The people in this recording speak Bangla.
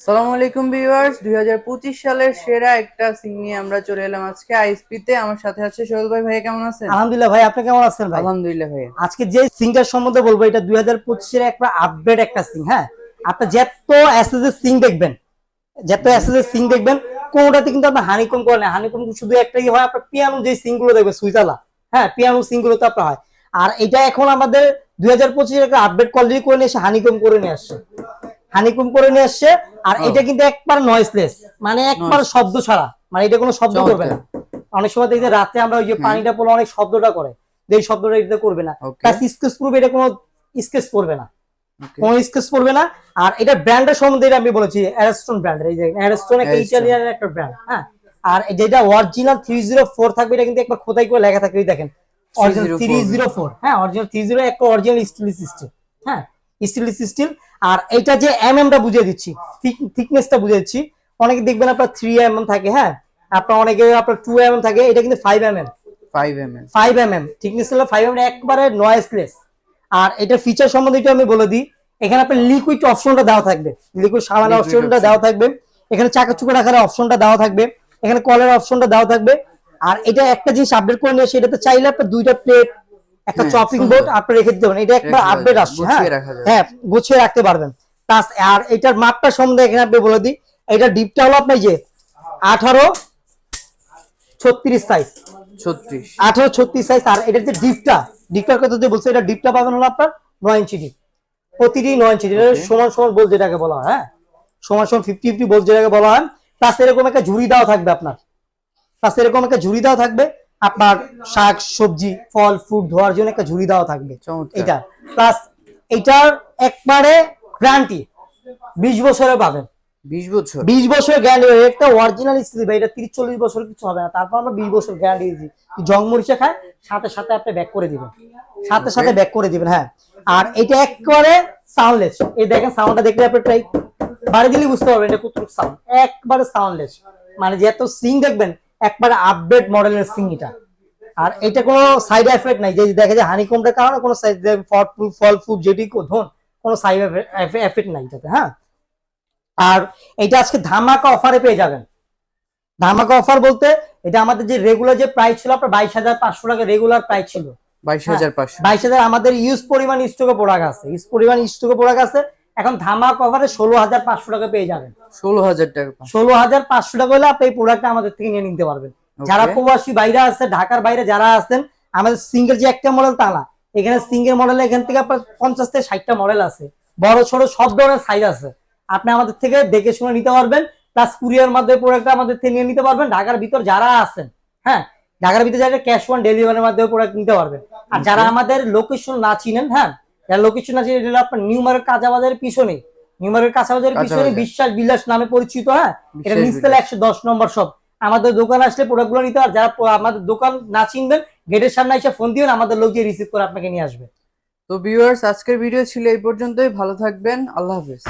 সালামু আলাইকুম ভিউয়ার্স দুই হাজার পঁচিশ সালের সেরা একটা সিং নিয়ে আমরা চলে এলাম আজকে আইএসপি তে আমার সাথে আছে সোহেল ভাই ভাই কেমন আছেন? আলহামদুলিল্লাহ ভাই আপনি কেমন আছেন ভাই? আলহামদুলিল্লাহ ভাই আজকে যে সিংটার সম্বন্ধে বলব এটা দুই হাজার পঁচিশের একটা আপডেট একটা সিং হ্যাঁ? আপনি যত এর সিং দেখবেন যত এর সিং দেখবেন কোনটাতে কিন্তু আপনার হানিকম করে না। হানিকম শুধু একটাই হয় আপনার পিয়ানো যে সিংগুলো দেখবেন সুইজালা হ্যাঁ? পিয়ানো সিংগুলো তো আপনার হয়। আর এটা এখন আমাদের দুই হাজার পঁচিশের একটা আপডেট কোয়ালিটি করে নিয়ে এসে হানিকম করে নিয়ে আসছে। হানিকম করে নিয়ে আসছে আর এটা কিন্তু একবার নয়েসলেস মানে একবার শব্দ ছাড়া মানে এটা কোনো শব্দ করবে না। অনেক সময় দেখি রাতে আমরা ওই যে পানিটা পড়লে অনেক শব্দটা করে এই শব্দটা এটা করবে না। প্লাস স্কেচ প্রুফ এটা কোনো স্কেচ করবে না। কোনো স্কেচ করবে না। আর এটা ব্র্যান্ডের সম্বন্ধে আমি বলেছি অ্যারস্টোন ব্র্যান্ড এই যে অ্যারস্টোন একটা ইটালিয়ান একটা ব্র্যান্ড হ্যাঁ। আর যেটা অরিজিনাল থ্রি জিরো ফোর থাকবে এটা কিন্তু একবার খোদাই করে লেখা থাকবে দেখেন। অরিজিনাল থ্রি জিরো ফোর হ্যাঁ অরিজিনাল থ্রি জিরো একটা অরিজিনাল স্টিল সিস্টেম হ্যাঁ। স্টিল স্টিল আর এটা যে এম টা বুঝিয়ে দিচ্ছি থিকনেসটা বুঝিয়ে দিচ্ছি। অনেকে দেখবেন আপনার থ্রি এম এম থাকে হ্যাঁ? আপনার অনেকে আপনার টু এম এম থাকে এটা কিন্তু five M M five M L five M M thickness হলো ফাইভ এম একবারে নয়েসলেস আর এটা ফিচার সম্বন্ধে একটু আমি বলে দিই এখানে আপনার লিকুইড অপশনটা দেওয়া থাকবে। লিকুইড সাবানের অপশনটা। দেওয়া থাকবে। এখানে চাকা চুকা রাখার অপশনটা দেওয়া থাকবে। এখানে কলের অপশনটা দেওয়া থাকবে। আর এটা একটা জিনিস আপডেট করে নিয়ে সেটাতে চাইলে আপনার দুইটা প্লেট একটা হ্যাঁ, চপিং বোর্ড আপনি রেখে দিতে পারেন এটা একবার আপডেট আসছে হ্যাঁ। গুছিয়ে হ্যাঁ গুছিয়ে রাখতে পারবেন। প্লাস আর এটার মাপটা সম্বন্ধে এখানে আপনি বলে দিই। এটা ডিপটা হলো আপনার যে আঠারো ছত্রিশ সাইজ ছত্রিশ। আঠারো ছত্রিশ সাইজ আর এটার যে ডিপটা ডিপটার কথা যে বলছে এটা ডিপটা পাবেন হলো আপনার নয় ইঞ্চি ডিপ প্রতিটি নয় ইঞ্চি. সমান সমান বল যেটাকে বলা হয় হ্যাঁ। সমান সমান ফিফটি ফিফটি বল যেটাকে বলা হয়। প্লাস এরকম একটা ঝুড়ি দেওয়া থাকবে আপনার। প্লাস এরকম একটা ঝুড়ি দেওয়া থাকবে। আপনার শাক সবজি ফল ফ্রুট ধোয়ার জন্য একটা ঝুড়ি দেওয়া থাকবে। এটা। প্লাস এটার একবারে গ্যারান্টি বিশ বছরে পাবেন। বিশ বছর। বিশ বছর গ্যারান্টি একটা অরিজিনাল স্ত্রী ভাই এটা তিরিশ চল্লিশ বছর কিছু হবে না। তারপর আমরা বিশ বছর গ্যারান্টি দিচ্ছি। জং মরিচা খায় সাথে সাথে আপনি ব্যাক করে দিবেন। সাথে সাথে ব্যাক করে দিবেন হ্যাঁ। আর এটা একবারে সাউন্ডলেস এই দেখেন সাউন্ডটা দেখলে আপনি ট্রাই বাড়ি দিলে বুঝতে পারবেন এটা কতটুকু সাউন্ড একবারে সাউন্ডলেস মানে যে এত সিং দেখবেন একবারে আপডেট মডেলের সিং এটা। আর এটা কোনো সাইড এফেক্ট নাই যে দেখা যায় হানিকমটার কারণে কোনো সাইড ফল ফুড ফল ফুড যেটি ধন কোনো সাইড এফেক্ট নাই এটাতে হ্যাঁ? আর এটা আজকে ধামাকা অফারে পেয়ে যাবেন। ধামাকা অফার বলতে এটা আমাদের যে রেগুলার যে প্রাইস ছিল আপনার বাইশ হাজার পাঁচশো টাকা রেগুলার প্রাইস ছিল। বাইশ হাজার পাঁচশো। বাইশ হাজার আমাদের ইউজ পরিমাণ স্টকে প্রোডাক্ট আছে ইউজ পরিমাণ স্টকে প্রোডাক্ট আছে এখন ধামা কভারে ষোলো হাজার পাঁচশো টাকা পেয়ে যাবেন। ষোলো হাজার টাকা ষোলো হাজার পাঁচশো টাকা হলে আপনি এই প্রোডাক্টটা আমাদের থেকে নিয়ে নিতে পারবেন। যারা প্রবাসী বাইরে আছে ঢাকার বাইরে যারা আছেন আমাদের সিঙ্গেল যে একটা মডেল তা না এখানে সিঙ্গেল মডেল এখান থেকে আপনার পঞ্চাশ থেকে ষাটটা মডেল আছে। বড় ছোট সব ধরনের সাইজ আছে। আপনি আমাদের থেকে দেখে শুনে নিতে পারবেন প্লাস কুরিয়ার মাধ্যমে প্রোডাক্টটা আমাদের থেকে নিয়ে নিতে পারবেন। ঢাকার ভিতর যারা আছেন হ্যাঁ ঢাকার ভিতরে যারা ক্যাশ অন ডেলিভারির মাধ্যমে প্রোডাক্ট নিতে পারবেন। আর যারা আমাদের লোকেশন না চিনেন হ্যাঁ যারা লোকেশন আছে এটা আপনার নিউ মার্কেট কাঁচা বাজারের পিছনে। নিউ মার্কেট কাঁচা বাজারের পিছনে। বিশ্বাস বিলাস নামে পরিচিত হ্যাঁ? এটা নিচতলা একশো দশ নম্বর সব আমাদের দোকান আসলে প্রোডাক্টগুলো নিতে আর যারা আমাদের দোকান না চিনবেন গেটের সামনে এসে ফোন দিবেন আমাদের লোক গিয়ে রিসিভ করে আপনাকে নিয়ে আসবে। তো ভিউয়ার্স আজকের ভিডিও ছিল এই পর্যন্তই। ভালো থাকবেন। আল্লাহ হাফেজ।